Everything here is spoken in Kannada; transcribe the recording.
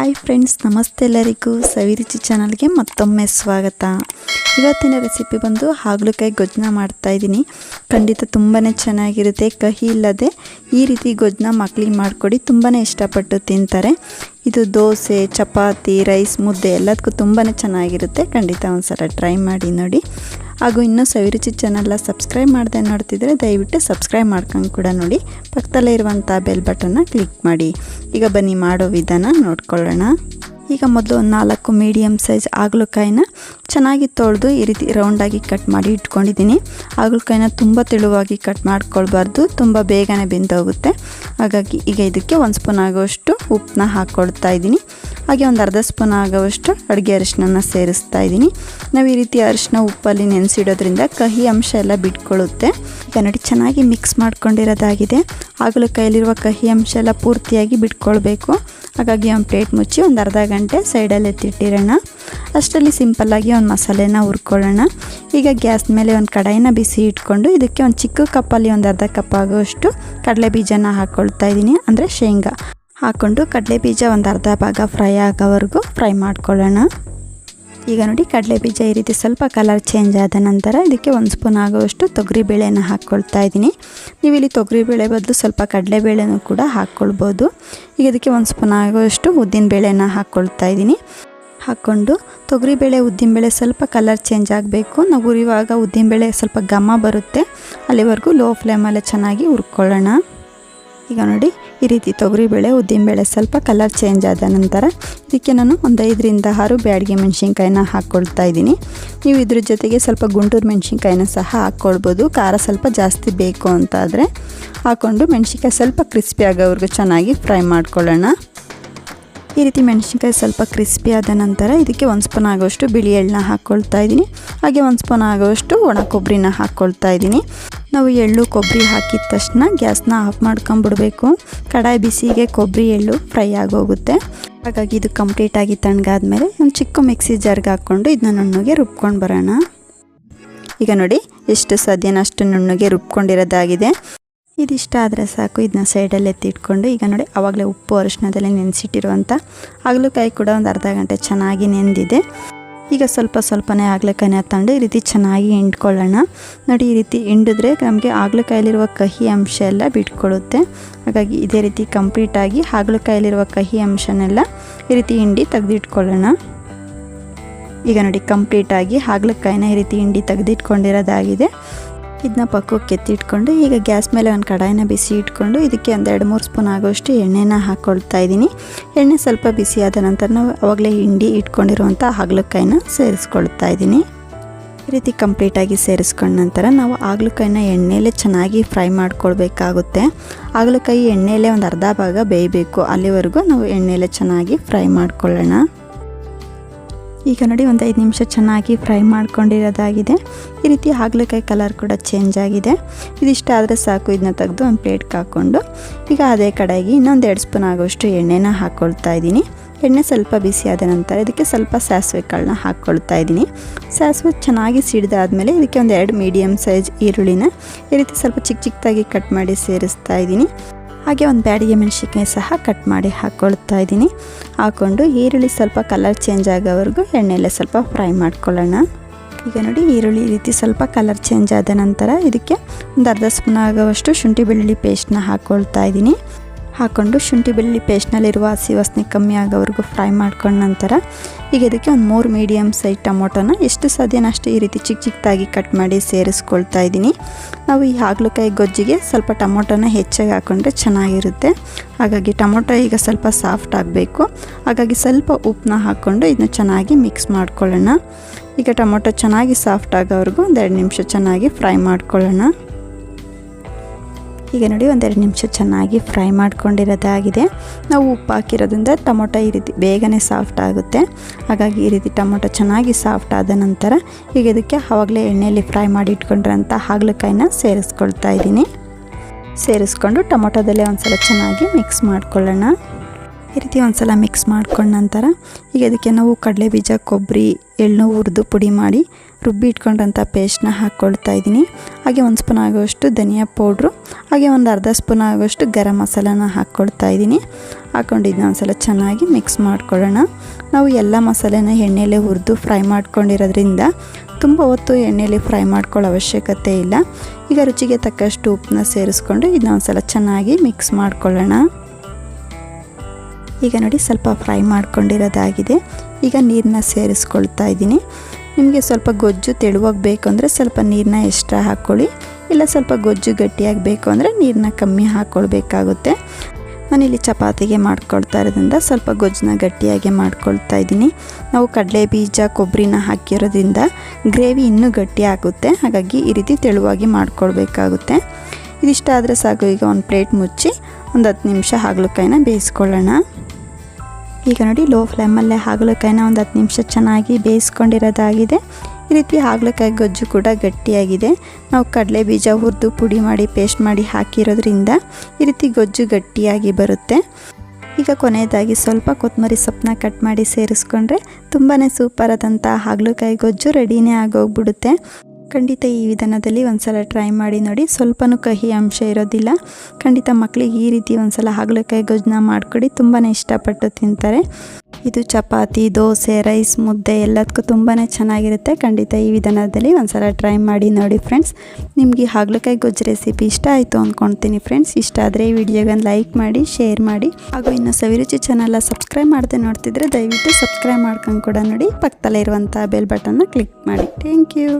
ಹಾಯ್ ಫ್ರೆಂಡ್ಸ್, ನಮಸ್ತೆ ಎಲ್ಲರಿಗೂ. ಸವಿರುಚಿ ಚಾನಲ್ಗೆ ಮತ್ತೊಮ್ಮೆ ಸ್ವಾಗತ. ಇವತ್ತಿನ ರೆಸಿಪಿ ಬಂದು ಹಾಗಲಕಾಯಿ ಗೊಜ್ಜನ ಮಾಡ್ತಾ ಇದ್ದೀನಿ. ಖಂಡಿತ ತುಂಬಾ ಚೆನ್ನಾಗಿರುತ್ತೆ, ಕಹಿ ಇಲ್ಲದೆ ಈ ರೀತಿ ಗೊಜ್ಜನ ಮಕ್ಕಳಿಗೆ ಮಾಡಿಕೊಡಿ ತುಂಬಾ ಇಷ್ಟಪಟ್ಟು ತಿಂತಾರೆ. ಇದು ದೋಸೆ, ಚಪಾತಿ, ರೈಸ್ ಮುದ್ದೆ ಎಲ್ಲದಕ್ಕೂ ತುಂಬಾ ಚೆನ್ನಾಗಿರುತ್ತೆ. ಖಂಡಿತ ಒಂದ್ಸಲ ಟ್ರೈ ಮಾಡಿ ನೋಡಿ. ಹಾಗೂ ಇನ್ನೂ ಸವಿರುಚಿ ಚಾನಲ್ನ ಸಬ್ಸ್ಕ್ರೈಬ್ ಮಾಡದೆ ನೋಡ್ತಿದ್ರೆ ದಯವಿಟ್ಟು ಸಬ್ಸ್ಕ್ರೈಬ್ ಮಾಡ್ಕೊಂಡು ಕೂಡ ನೋಡಿ. ಪಕ್ಕದಲ್ಲೇ ಇರುವಂಥ ಬೆಲ್ ಬಟನ್ನ ಕ್ಲಿಕ್ ಮಾಡಿ. ಈಗ ಬನ್ನಿ ಮಾಡೋ ವಿಧಾನ ನೋಡ್ಕೊಳ್ಳೋಣ. ಈಗ ಮೊದಲು ನಾಲ್ಕು ಮೀಡಿಯಮ್ ಸೈಜ್ ಹಾಗಲಕಾಯಿನ ಚೆನ್ನಾಗಿ ತೊಳೆದು ಈ ರೀತಿ ರೌಂಡಾಗಿ ಕಟ್ ಮಾಡಿ ಇಟ್ಕೊಂಡಿದ್ದೀನಿ. ಹಾಗಲಕಾಯಿನ ತುಂಬ ತೆಳುವಾಗಿ ಕಟ್ ಮಾಡ್ಕೊಳ್ಬಾರ್ದು, ತುಂಬ ಬೇಗನೆ ಬೆಂದೋಗುತ್ತೆ ಹಾಗಾಗಿ ಈಗ ಇದಕ್ಕೆ ಒಂದು ಸ್ಪೂನ್ ಆಗುವಷ್ಟು ಉಪ್ಪನ್ನ ಹಾಕ್ಕೊಳ್ತಾ ಇದ್ದೀನಿ. ಹಾಗೆ ಒಂದು ಅರ್ಧ ಸ್ಪೂನ್ ಆಗುವಷ್ಟು ಅಡುಗೆ ಅರಿಶಿನ ಸೇರಿಸ್ತಾ ಇದ್ದೀನಿ. ನಾವು ಈ ರೀತಿ ಅರಿಶಿನ ಉಪ್ಪಲ್ಲಿ ನೆನೆಸಿಡೋದ್ರಿಂದ ಕಹಿ ಅಂಶ ಎಲ್ಲ ಬಿಟ್ಕೊಳ್ಳುತ್ತೆ. ಈಗ ನೋಡಿ, ಚೆನ್ನಾಗಿ ಮಿಕ್ಸ್ ಮಾಡ್ಕೊಂಡಿರೋದಾಗಿದೆ. ಹಾಗಲಕಾಯಲ್ಲಿರುವ ಕಹಿ ಅಂಶ ಎಲ್ಲ ಪೂರ್ತಿಯಾಗಿ ಬಿಟ್ಕೊಳ್ಬೇಕು. ಹಾಗಾಗಿ ಒಂದು ಪ್ಲೇಟ್ ಮುಚ್ಚಿ ಒಂದು ಅರ್ಧ ಗಂಟೆ ಸೈಡಲ್ಲಿ ಎತ್ತಿಟ್ಟಿರೋಣ. ಅಷ್ಟರಲ್ಲಿ ಸಿಂಪಲ್ಲಾಗಿ ಒಂದು ಮಸಾಲೆನ ಹುರ್ಕೊಳ್ಳೋಣ. ಈಗ ಗ್ಯಾಸ್ ಮೇಲೆ ಒಂದು ಕಡಾಯಿನ ಬಿಸಿ ಇಟ್ಕೊಂಡು ಇದಕ್ಕೆ ಒಂದು ಚಿಕ್ಕ ಕಪ್ಪಲ್ಲಿ ಒಂದು ಅರ್ಧ ಕಪ್ ಆಗುವಷ್ಟು ಕಡಲೆ ಬೀಜನ ಹಾಕ್ಕೊಳ್ತಾ ಇದ್ದೀನಿ ಅಂದರೆ ಶೇಂಗಾ. ಹಾಕ್ಕೊಂಡು ಕಡಲೆ ಬೀಜ ಒಂದು ಅರ್ಧ ಭಾಗ ಫ್ರೈ ಆಗೋವರೆಗೂ ಫ್ರೈ ಮಾಡ್ಕೊಳ್ಳೋಣ. ಈಗ ನೋಡಿ ಕಡಲೆ ಬೀಜ ಈ ರೀತಿ ಸ್ವಲ್ಪ ಕಲರ್ ಚೇಂಜ್ ಆದ ನಂತರ ಇದಕ್ಕೆ ಒಂದು ಸ್ಪೂನ್ ಆಗುವಷ್ಟು ತೊಗರಿಬೇಳೆನ ಹಾಕ್ಕೊಳ್ತಾ ಇದ್ದೀನಿ. ನೀವು ಇಲ್ಲಿ ತೊಗರಿಬೇಳೆ ಬದಲು ಸ್ವಲ್ಪ ಕಡಲೆಬೇಳೆನೂ ಕೂಡ ಹಾಕ್ಕೊಳ್ಬೋದು. ಈಗ ಇದಕ್ಕೆ ಒಂದು ಸ್ಪೂನ್ ಆಗುವಷ್ಟು ಉದ್ದಿನ ಬೇಳೆಯನ್ನು ಹಾಕ್ಕೊಳ್ತಾ ಇದ್ದೀನಿ. ಹಾಕ್ಕೊಂಡು ಉದ್ದಿನ ಬೇಳೆ ಸ್ವಲ್ಪ ಕಲರ್ ಚೇಂಜ್ ಆಗಬೇಕು. ನಾವು ಉರಿಯುವಾಗ ಉದ್ದಿನಬೇಳೆ ಸ್ವಲ್ಪ ಘಮ ಬರುತ್ತೆ. ಅಲ್ಲಿವರೆಗೂ ಲೋ ಫ್ಲೇಮಲ್ಲೇ ಚೆನ್ನಾಗಿ ಹುರ್ಕೊಳ್ಳೋಣ. ಈಗ ನೋಡಿ ಈ ರೀತಿ ತೊಗರಿಬೇಳೆ ಉದ್ದಿನಬೇಳೆ ಸ್ವಲ್ಪ ಕಲರ್ ಚೇಂಜ್ ಆದ ನಂತರ ಇದಕ್ಕೆ ನಾನು ಒಂದು ಐದರಿಂದ ಆರು ಬ್ಯಾಡಿಗೆ ಮೆಣಸಿನ್ಕಾಯಿನ ಹಾಕ್ಕೊಳ್ತಾ ಇದ್ದೀನಿ. ನೀವು ಇದ್ರ ಜೊತೆಗೆ ಸ್ವಲ್ಪ ಗುಂಟೂರು ಮೆಣಸಿನ್ಕಾಯಿನ ಸಹ ಹಾಕ್ಕೊಳ್ಬೋದು ಖಾರ ಸ್ವಲ್ಪ ಜಾಸ್ತಿ ಬೇಕು ಅಂತಾದರೆ ಹಾಕ್ಕೊಂಡು ಮೆಣಸಿನ್ಕಾಯಿ ಸ್ವಲ್ಪ ಕ್ರಿಸ್ಪಿ ಆಗೋವರೆಗೂ ಚೆನ್ನಾಗಿ ಫ್ರೈ ಮಾಡ್ಕೊಳ್ಳೋಣ. ಈ ರೀತಿ ಮೆಣಸಿನ್ಕಾಯಿ ಸ್ವಲ್ಪ ಕ್ರಿಸ್ಪಿ ಆದ ನಂತರ ಇದಕ್ಕೆ ಒಂದು ಸ್ಪೂನ್ ಆಗೋಷ್ಟು ಬಿಳಿ ಎಳ್ಳನ್ನ ಹಾಕ್ಕೊಳ್ತಾ ಇದ್ದೀನಿ. ಹಾಗೆ ಒಂದು ಸ್ಪೂನ್ ಆಗೋಷ್ಟು ಒಣ ಕೊಬ್ಬರಿನ ಹಾಕ್ಕೊಳ್ತಾ ಇದ್ದೀನಿ. ನಾವು ಎಳ್ಳು ಕೊಬ್ಬರಿ ಹಾಕಿದ ತಕ್ಷಣ ಗ್ಯಾಸ್ನ ಆಫ್ ಮಾಡ್ಕೊಂಬಿಡ್ಬೇಕು. ಕಡಾಯಿ ಬಿಸಿಗೆ ಕೊಬ್ಬರಿ ಎಳ್ಳು ಫ್ರೈ ಆಗೋಗುತ್ತೆ. ಹಾಗಾಗಿ ಇದು ಕಂಪ್ಲೀಟಾಗಿ ತಣ್ಣಗಾದ್ಮೇಲೆ ಒಂದು ಚಿಕ್ಕ ಮಿಕ್ಸಿ ಜಾರ್ಗೆ ಹಾಕ್ಕೊಂಡು ಇದನ್ನ ನುಣ್ಣಗೆ ರುಬ್ಕೊಂಡು ಬರೋಣ. ಈಗ ನೋಡಿ, ಎಷ್ಟು ಸದ್ಯನಷ್ಟು ನುಣ್ಣಗೆ ರುಬ್ಕೊಂಡಿರೋದಾಗಿದೆ. ಇದಿಷ್ಟ ಆದರೆ ಸಾಕು, ಇದನ್ನ ಸೈಡಲ್ಲಿ ಎತ್ತಿಟ್ಕೊಂಡು, ಈಗ ನೋಡಿ ಆವಾಗಲೇ ಉಪ್ಪು ಅರಿಶಿನದಲ್ಲಿ ನೆನೆಸಿಟ್ಟಿರುವಂಥ ಹಾಗಲಕಾಯಿ ಕೂಡ ಒಂದು ಅರ್ಧ ಗಂಟೆ ಚೆನ್ನಾಗಿ ನೆಂದಿದೆ. ಈಗ ಸ್ವಲ್ಪ ಸ್ವಲ್ಪನೇ ಹಾಗಲಕಾಯಿನ ತಂದು ಈ ರೀತಿ ಚೆನ್ನಾಗಿ ಹಿಂಡ್ಕೊಳ್ಳೋಣ. ನೋಡಿ, ಈ ರೀತಿ ಹಿಂಡಿದ್ರೆ ನಮಗೆ ಹಾಗಲಕಾಯಲ್ಲಿರುವ ಕಹಿ ಅಂಶ ಎಲ್ಲ ಬಿಟ್ಕೊಳ್ಳುತ್ತೆ ಹಾಗಾಗಿ ಇದೇ ರೀತಿ ಕಂಪ್ಲೀಟಾಗಿ ಹಾಗಲಕಾಯಲ್ಲಿರುವ ಕಹಿ ಅಂಶನೆಲ್ಲ ಈ ರೀತಿ ಹಿಂಡಿ ತೆಗೆದಿಟ್ಕೊಳ್ಳೋಣ. ಈಗ ನೋಡಿ ಕಂಪ್ಲೀಟಾಗಿ ಹಾಗಲಕಾಯಿನ ಈ ರೀತಿ ಹಿಂಡಿ ತೆಗೆದಿಟ್ಕೊಂಡಿರೋದಾಗಿದೆ. ಇದನ್ನ ಪಕ್ಕಕ್ಕೆ ಎತ್ತಿಟ್ಕೊಂಡು ಈಗ ಗ್ಯಾಸ್ ಮೇಲೆ ಒಂದು ಕಡಾಯಿನ ಬಿಸಿ ಇಟ್ಕೊಂಡು, ಇದಕ್ಕೆ ಒಂದು ಎರಡು ಮೂರು ಸ್ಪೂನ್ ಆಗೋಷ್ಟು ಎಣ್ಣೆನ ಹಾಕ್ಕೊಳ್ತಾ ಇದ್ದೀನಿ. ಎಣ್ಣೆ ಸ್ವಲ್ಪ ಬಿಸಿ ಆದ ನಂತರ ನಾವು ಅವಾಗಲೇ ಹಿಂಡಿ ಇಟ್ಕೊಂಡಿರುವಂಥ ಹಾಗಲಕಾಯಿನ ಸೇರಿಸ್ಕೊಳ್ತಾ ಇದ್ದೀನಿ. ಈ ರೀತಿ ಕಂಪ್ಲೀಟಾಗಿ ಸೇರಿಸ್ಕೊಂಡ ನಂತರ ನಾವು ಹಾಗಲಕಾಯಿನ ಎಣ್ಣೆಯಲ್ಲೇ ಚೆನ್ನಾಗಿ ಫ್ರೈ ಮಾಡ್ಕೊಳ್ಬೇಕಾಗುತ್ತೆ. ಹಾಗಲಕಾಯಿ ಎಣ್ಣೆಯಲ್ಲೇ ಒಂದು ಅರ್ಧ ಭಾಗ ಬೇಯಬೇಕು. ಅಲ್ಲಿವರೆಗೂ ನಾವು ಎಣ್ಣೆಯಲ್ಲೇ ಚೆನ್ನಾಗಿ ಫ್ರೈ ಮಾಡ್ಕೊಳ್ಳೋಣ. ಈಗ ನೋಡಿ ಒಂದು ಐದು ನಿಮಿಷ ಚೆನ್ನಾಗಿ ಫ್ರೈ ಮಾಡ್ಕೊಂಡಿರೋದಾಗಿದೆ. ಈ ರೀತಿ ಹಾಗಲಕಾಯಿ ಕಲರ್ ಕೂಡ ಚೇಂಜ್ ಆಗಿದೆ. ಇದಿಷ್ಟ ಆದರೆ ಸಾಕು ಇದನ್ನ ತೆಗೆದು ಒಂದು ಪ್ಲೇಟ್ಗೆ ಹಾಕ್ಕೊಂಡು ಈಗ ಅದೇ ಕಡೆಗೆ ಇನ್ನೊಂದು ಎರಡು ಸ್ಪೂನ್ ಆಗೋಷ್ಟು ಎಣ್ಣೆನ ಹಾಕ್ಕೊಳ್ತಾ ಇದ್ದೀನಿ. ಎಣ್ಣೆ ಸ್ವಲ್ಪ ಬಿಸಿ ಆದ ನಂತರ ಇದಕ್ಕೆ ಸ್ವಲ್ಪ ಸಾಸಿವೆ ಕಾಳನ್ನ ಹಾಕ್ಕೊಳ್ತಾ ಇದ್ದೀನಿ. ಸಾಸಿವೆ ಚೆನ್ನಾಗಿ ಸಿಡಿದಾದಮೇಲೆ ಇದಕ್ಕೆ ಒಂದು ಎರಡು ಮೀಡಿಯಮ್ ಸೈಜ್ ಈರುಳ್ಳಿನ ಈ ರೀತಿ ಸ್ವಲ್ಪ ಚಿಕ್ಕ ಚಿಕ್ಕದಾಗಿ ಕಟ್ ಮಾಡಿ ಸೇರಿಸ್ತಾ ಇದ್ದೀನಿ. ಹಾಗೆ ಒಂದು ಬ್ಯಾಡಿಗೆ ಮೆಣಸಿನ್ಕಾಯಿ ಸಹ ಕಟ್ ಮಾಡಿ ಹಾಕ್ಕೊಳ್ತಾ ಇದ್ದೀನಿ. ಹಾಕ್ಕೊಂಡು ಈರುಳ್ಳಿ ಸ್ವಲ್ಪ ಕಲರ್ ಚೇಂಜ್ ಆಗೋವರೆಗೂ ಎಣ್ಣೆಯಲ್ಲೇ ಸ್ವಲ್ಪ ಫ್ರೈ ಮಾಡ್ಕೊಳ್ಳೋಣ. ಈಗ ನೋಡಿ ಈರುಳ್ಳಿ ಈ ರೀತಿ ಸ್ವಲ್ಪ ಕಲರ್ ಚೇಂಜ್ ಆದ ನಂತರ ಇದಕ್ಕೆ ಒಂದು ಅರ್ಧ ಸ್ಪೂನ್ ಆಗೋವಷ್ಟು ಶುಂಠಿ ಬೆಳ್ಳುಳ್ಳಿ ಪೇಸ್ಟ್ನ ಹಾಕ್ಕೊಳ್ತಾ ಇದ್ದೀನಿ. ಹಾಕ್ಕೊಂಡು ಶುಂಠಿ ಬೆಳ್ಳಿ ಪೇಸ್ಟ್ನಲ್ಲಿರುವ ಹಸಿ ವಾಸನೆ ಕಮ್ಮಿ ಆಗೋವರೆಗೂ ಫ್ರೈ ಮಾಡ್ಕೊಂಡ ನಂತರ ಈಗ ಇದಕ್ಕೆ ಒಂದು ಮೂರು ಮೀಡಿಯಮ್ ಸೈಜ್ ಟೊಮೊಟೊನ ಎಷ್ಟು ಸಾಧ್ಯನ ಅಷ್ಟು ಈ ರೀತಿ ಚಿಕ್ಕ ಚಿಕ್ಕದಾಗಿ ಕಟ್ ಮಾಡಿ ಸೇರಿಸ್ಕೊಳ್ತಾ ಇದ್ದೀನಿ. ನಾವು ಈ ಹಾಗಲಕಾಯಿ ಗೊಜ್ಜಿಗೆ ಸ್ವಲ್ಪ ಟೊಮೊಟೊನ ಹೆಚ್ಚಾಗಿ ಹಾಕ್ಕೊಂಡ್ರೆ ಚೆನ್ನಾಗಿರುತ್ತೆ. ಹಾಗಾಗಿ ಟೊಮೊಟೊ ಈಗ ಸ್ವಲ್ಪ ಸಾಫ್ಟ್ ಆಗಬೇಕು. ಹಾಗಾಗಿ ಸ್ವಲ್ಪ ಉಪ್ಪನ್ನ ಹಾಕ್ಕೊಂಡು ಇದನ್ನ ಚೆನ್ನಾಗಿ ಮಿಕ್ಸ್ ಮಾಡ್ಕೊಳ್ಳೋಣ. ಈಗ ಟೊಮೊಟೊ ಚೆನ್ನಾಗಿ ಸಾಫ್ಟ್ ಆಗೋವರೆಗೂ ಒಂದೆರಡು ನಿಮಿಷ ಚೆನ್ನಾಗಿ ಫ್ರೈ ಮಾಡ್ಕೊಳ್ಳೋಣ. ಈಗ ನೋಡಿ ಒಂದೆರಡು ನಿಮಿಷ ಚೆನ್ನಾಗಿ ಫ್ರೈ ಮಾಡ್ಕೊಂಡಿರೋದಾಗಿದೆ. ನಾವು ಉಪ್ಪು ಹಾಕಿರೋದ್ರಿಂದ ಟೊಮೊಟೊ ಈ ರೀತಿ ಬೇಗನೆ ಸಾಫ್ಟ್ ಆಗುತ್ತೆ. ಹಾಗಾಗಿ ಈ ರೀತಿ ಟೊಮೊಟೊ ಚೆನ್ನಾಗಿ ಸಾಫ್ಟ್ ಆದ ನಂತರ ಈಗ ಇದಕ್ಕೆ ಆವಾಗಲೇ ಎಣ್ಣೆಯಲ್ಲಿ ಫ್ರೈ ಮಾಡಿ ಇಟ್ಕೊಂಡಿರೋಂಥ ಹಾಗಲಕಾಯಿನ ಸೇರಿಸ್ಕೊಳ್ತಾ ಇದ್ದೀನಿ. ಸೇರಿಸ್ಕೊಂಡು ಟೊಮೊಟೊದಲ್ಲೇ ಒಂದು ಸಲ ಚೆನ್ನಾಗಿ ಮಿಕ್ಸ್ ಮಾಡ್ಕೊಳ್ಳೋಣ. ಈ ರೀತಿ ಒಂದ್ಸಲ ಮಿಕ್ಸ್ ಮಾಡ್ಕೊಂಡ ನಂತರ ಈಗ ಅದಕ್ಕೆ ನಾವು ಕಡಲೆ ಬೀಜ, ಕೊಬ್ಬರಿ, ಎಳ್ಳು ಹುರಿದು ಪುಡಿ ಮಾಡಿ ರುಬ್ಬಿ ಇಟ್ಕೊಂಡಂಥ ಪೇಸ್ಟ್ನ ಹಾಕ್ಕೊಳ್ತಾ ಇದ್ದೀನಿ. ಹಾಗೆ ಒಂದು ಸ್ಪೂನ್ ಆಗೋಷ್ಟು ಧನಿಯಾ ಪೌಡ್ರು ಹಾಗೆ ಒಂದು ಅರ್ಧ ಸ್ಪೂನ್ ಆಗೋಷ್ಟು ಗರಂ ಮಸಾಲಾನ ಹಾಕ್ಕೊಳ್ತಾ ಇದ್ದೀನಿ. ಹಾಕ್ಕೊಂಡಿದ್ನ ಒಂದು ಸಲ ಚೆನ್ನಾಗಿ ಮಿಕ್ಸ್ ಮಾಡ್ಕೊಳ್ಳೋಣ. ನಾವು ಎಲ್ಲ ಮಸಾಲೆನ ಎಣ್ಣೆಲೆ ಹುರಿದು ಫ್ರೈ ಮಾಡ್ಕೊಂಡಿರೋದ್ರಿಂದ ತುಂಬ ಹೊತ್ತು ಎಣ್ಣೆಯಲ್ಲಿ ಫ್ರೈ ಮಾಡ್ಕೊಳ್ಳೋ ಅವಶ್ಯಕತೆ ಇಲ್ಲ. ಈಗ ರುಚಿಗೆ ತಕ್ಕಷ್ಟು ಉಪ್ಪನ್ನ ಸೇರಿಸ್ಕೊಂಡು ಇದನ್ನ ಒಂದ್ಸಲ ಚೆನ್ನಾಗಿ ಮಿಕ್ಸ್ ಮಾಡ್ಕೊಳ್ಳೋಣ. ಈಗ ನೋಡಿ ಸ್ವಲ್ಪ ಫ್ರೈ ಮಾಡ್ಕೊಂಡಿರೋದಾಗಿದೆ. ಈಗ ನೀರನ್ನ ಸೇರಿಸ್ಕೊಳ್ತಾ ಇದ್ದೀನಿ. ನಿಮಗೆ ಸ್ವಲ್ಪ ಗೊಜ್ಜು ತೆಳುವಾಗಿ ಬೇಕು ಅಂದರೆ ಸ್ವಲ್ಪ ನೀರನ್ನ ಎಕ್ಸ್ಟ್ರಾ ಹಾಕ್ಕೊಳ್ಳಿ. ಇಲ್ಲ ಸ್ವಲ್ಪ ಗೊಜ್ಜು ಗಟ್ಟಿಯಾಗಿ ಬೇಕು ಅಂದರೆ ನೀರನ್ನ ಕಮ್ಮಿ ಹಾಕ್ಕೊಳ್ಬೇಕಾಗುತ್ತೆ. ನಾನಿಲ್ಲಿ ಚಪಾತಿಗೆ ಮಾಡ್ಕೊಳ್ತಾ ಇರೋದ್ರಿಂದ ಸ್ವಲ್ಪ ಗೊಜ್ಜನ್ನ ಗಟ್ಟಿಯಾಗಿ ಮಾಡ್ಕೊಳ್ತಾ ಇದ್ದೀನಿ. ನಾವು ಕಡಲೆ ಬೀಜ ಕೊಬ್ಬರಿನ ಹಾಕಿರೋದ್ರಿಂದ ಗ್ರೇವಿ ಇನ್ನೂ ಗಟ್ಟಿ ಆಗುತ್ತೆ. ಹಾಗಾಗಿ ಈ ರೀತಿ ತೆಳುವಾಗಿ ಮಾಡ್ಕೊಳ್ಬೇಕಾಗುತ್ತೆ. ಇದಿಷ್ಟ ಆದರೆ ಸಾಕು, ಈಗ ಒಂದು ಪ್ಲೇಟ್ ಮುಚ್ಚಿ ಒಂದು ಹತ್ತು ನಿಮಿಷ ಹಾಗಲಕಾಯಿನ ಬೇಯಿಸ್ಕೊಳ್ಳೋಣ. ಈಗ ನೋಡಿ ಲೋ ಫ್ಲೇಮಲ್ಲೇ ಹಾಗಲಕಾಯಿನ ಒಂದು ಹತ್ತು ನಿಮಿಷ ಚೆನ್ನಾಗಿ ಬೇಯಿಸ್ಕೊಂಡಿರೋದಾಗಿದೆ. ಈ ರೀತಿ ಹಾಗಲಕಾಯಿ ಗೊಜ್ಜು ಕೂಡ ಗಟ್ಟಿಯಾಗಿದೆ. ನಾವು ಕಡಲೆ ಬೀಜ ಹುರಿದು ಪುಡಿ ಮಾಡಿ ಪೇಸ್ಟ್ ಮಾಡಿ ಹಾಕಿರೋದ್ರಿಂದ ಈ ರೀತಿ ಗೊಜ್ಜು ಗಟ್ಟಿಯಾಗಿ ಬರುತ್ತೆ. ಈಗ ಕೊನೆಯದಾಗಿ ಸ್ವಲ್ಪ ಕೊತ್ತಂಬರಿ ಸೊಪ್ಪನ್ನ ಕಟ್ ಮಾಡಿ ಸೇರಿಸ್ಕೊಂಡ್ರೆ ತುಂಬಾ ಸೂಪರ್ ಆದಂಥ ಹಾಗಲಕಾಯಿ ಗೊಜ್ಜು ರೆಡಿನೇ ಆಗೋಗ್ಬಿಡುತ್ತೆ. ಖಂಡಿತ ಈ ವಿಧಾನದಲ್ಲಿ ಒಂದ್ಸಲ ಟ್ರೈ ಮಾಡಿ ನೋಡಿ. ಸ್ವಲ್ಪನೂ ಕಹಿ ಅಂಶ ಇರೋದಿಲ್ಲ. ಖಂಡಿತ ಮಕ್ಕಳಿಗೆ ಈ ರೀತಿ ಒಂದ್ಸಲ ಹಾಗಲಕಾಯಿ ಗೊಜ್ಜನ್ನ ಮಾಡ್ಕೊಡಿ. ತುಂಬಾ ಇಷ್ಟಪಟ್ಟು ತಿಂತಾರೆ. ಇದು ಚಪಾತಿ, ದೋಸೆ ರೈಸ್ ಮುದ್ದೆ ಎಲ್ಲದಕ್ಕೂ ತುಂಬಾ ಚೆನ್ನಾಗಿರುತ್ತೆ. ಖಂಡಿತ ಈ ವಿಧಾನದಲ್ಲಿ ಒಂದ್ಸಲ ಟ್ರೈ ಮಾಡಿ ನೋಡಿ ಫ್ರೆಂಡ್ಸ್ ನಿಮಗೆ ಹಾಗಲಕಾಯಿ ಗೊಜ್ಜು ರೆಸಿಪಿ ಇಷ್ಟ ಆಯಿತು ಅಂದ್ಕೊಳ್ತೀನಿ ಫ್ರೆಂಡ್ಸ್ ಇಷ್ಟ ಆದರೆ ಈ ವಿಡಿಯೋಗೆ ಲೈಕ್ ಮಾಡಿ ಶೇರ್ ಮಾಡಿ. ಹಾಗೂ ಇನ್ನು ಸವಿರುಚಿ ಚಾನಲ್ನ ಸಬ್ಸ್ಕ್ರೈಬ್ ಮಾಡದೆ ನೋಡ್ತಿದ್ರೆ ದಯವಿಟ್ಟು ಸಬ್ಸ್ಕ್ರೈಬ್ ಮಾಡ್ಕೊಂಡು ಕೂಡ ನೋಡಿ. ಪಕ್ಕದಲ್ಲೇ ಇರುವಂಥ ಬೆಲ್ ಬಟನ್ನ ಕ್ಲಿಕ್ ಮಾಡಿ. Thank you